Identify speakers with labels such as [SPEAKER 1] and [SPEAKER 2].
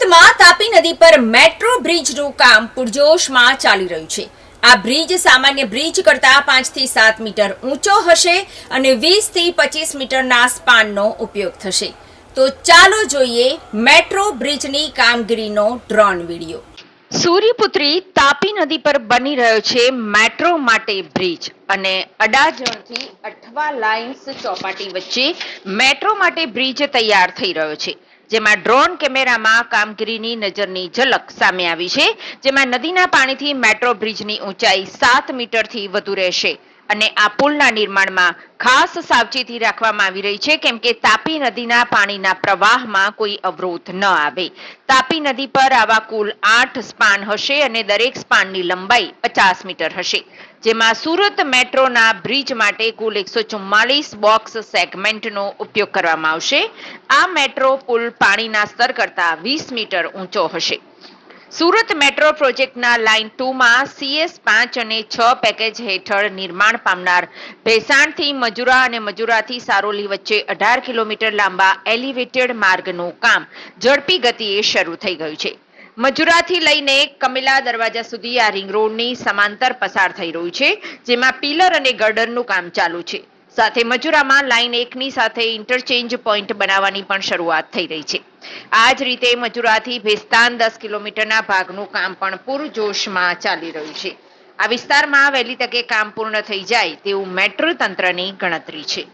[SPEAKER 1] સુરતમાં તાપી નદી પર મેટ્રો બ્રિજનું કામ પૂરજોશમાં ચાલી રહ્યું છે. આ બ્રિજ સામાન્ય બ્રિજ કરતાં પાંચથી સાત મીટર ઊંચો હશે અને વીસથી પચીસ મીટરના સ્પાનનો ઉપયોગ થશે. તો ચાલો જોઈએ મેટ્રો બ્રિજની કામગીરીનો ડ્રોન વીડિયો. સૂર્યપુત્રી તાપી નદી પર બની રહ્યો છે મેટ્રો માટે બ્રિજ અને અડાજણથી અઠવા લાઇન્સ ચોપાટી વચ્ચે મેટ્રો માટે બ્રિજ તૈયાર થઈ રહ્યો છે. જેમાં ડ્રોન કેમેરામાં કામગીરીની નજરની ઝલક સામે આવી છે, જેમાં નદીના પાણીથી મેટ્રો બ્રિજની ઊંચાઈ સાત મીટરથી વધુ રહેશે. અને આ પુલના નિર્માણમાં ખાસ સાવચેતી રાખવામાં આવી રહી છે, કેમ કે તાપી નદીના પાણીના પ્રવાહમાં કોઈ અવરોધ ન આવે. તાપી નદી પર આવા કુલ આઠ સ્પાન હશે અને દરેક સ્પાનની લંબાઈ પચાસ મીટર હશે. જેમાં સુરત મેટ્રોના બ્રિજ માટે કુલ એકસો ચુમ્માલીસ બોક્સ સેગમેન્ટનો ઉપયોગ કરવામાં આવશે. આ મેટ્રો પુલ પાણીના સ્તર કરતા વીસ મીટર ઊંચો હશે. સુરત મેટ્રો પ્રોજેક્ટના લાઇન ટુમાં સીએસ પાંચ અને છ પેકેજ હેઠળ નિર્માણ પામનાર ભેસાણથી મજુરા અને મજુરાથી સારોલી વચ્ચે અઢાર કિલોમીટર લાંબા એલિવેટેડ માર્ગનું કામ ઝડપી ગતિએ શરૂ થઈ ગયું છે. મજુરાથી લઈને કમિલા દરવાજા સુધી આ રિંગ રોડની સમાંતર પસાર થઈ રહ્યું છે, જેમાં પિલર અને ગર્ડરનું કામ ચાલુ છે. સાથે મજુરામાં લાઇન એકની સાથે ઇન્ટરચેન્જ પોઈન્ટ બનાવવાની પણ શરૂઆત થઈ રહી છે. આ જ રીતે મજુરાથી ભેસ્તાન દસ કિલોમીટરના ભાગનું કામ પણ પૂરજોશમાં ચાલી રહ્યું છે. આ વિસ્તારમાં વહેલી તકે કામ પૂર્ણ થઈ જાય તેવું મેટ્રો તંત્રની ગણતરી છે.